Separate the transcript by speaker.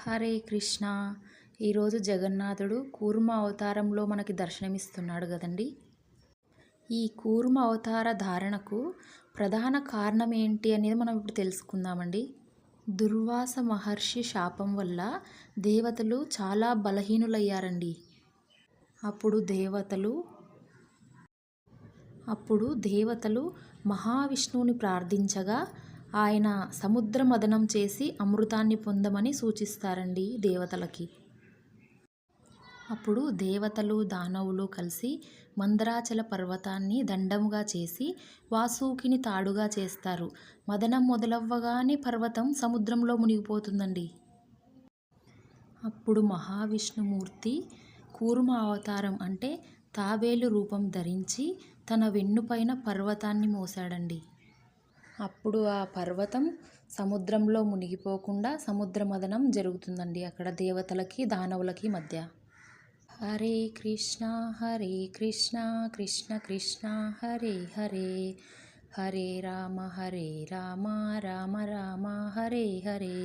Speaker 1: హరే కృష్ణ. ఈరోజు జగన్నాథుడు కూర్మ అవతారంలో మనకి దర్శనమిస్తున్నాడు కదండి. ఈ కూర్మ అవతార ధారణకు ప్రధాన కారణం ఏంటి అనేది మనం ఇప్పుడు తెలుసుకుందామండి. దుర్వాస మహర్షి శాపం వల్ల దేవతలు చాలా బలహీనులయ్యారండి. అప్పుడు దేవతలు అప్పుడు దేవతలు మహావిష్ణువుని ప్రార్థించగా ఆయన సముద్ర మదనం చేసి అమృతాన్ని పొందమని సూచిస్తారండి దేవతలకి. అప్పుడు దేవతలు దానవులు కలిసి మందరాచల పర్వతాన్ని దండముగా చేసి వాసుకిని తాడుగా చేస్తారు. మదనం మొదలవ్వగానే పర్వతం సముద్రంలో మునిగిపోతుందండి. అప్పుడు మహావిష్ణుమూర్తి కూర్మ అవతారం అంటే తాబేలు రూపం ధరించి తన వెన్నుపైన పర్వతాన్ని మోసాడండి అప్పుడు ఆ పర్వతం సముద్రంలో మునిగిపోకుండా సముద్ర మథనం జరుగుతుందండి. అక్కడ దేవతలకి దానవులకి మధ్య. హరే కృష్ణ హరే కృష్ణ కృష్ణ కృష్ణ హరే హరే. హరే రామ హరే రామ రామ రామ హరే హరే.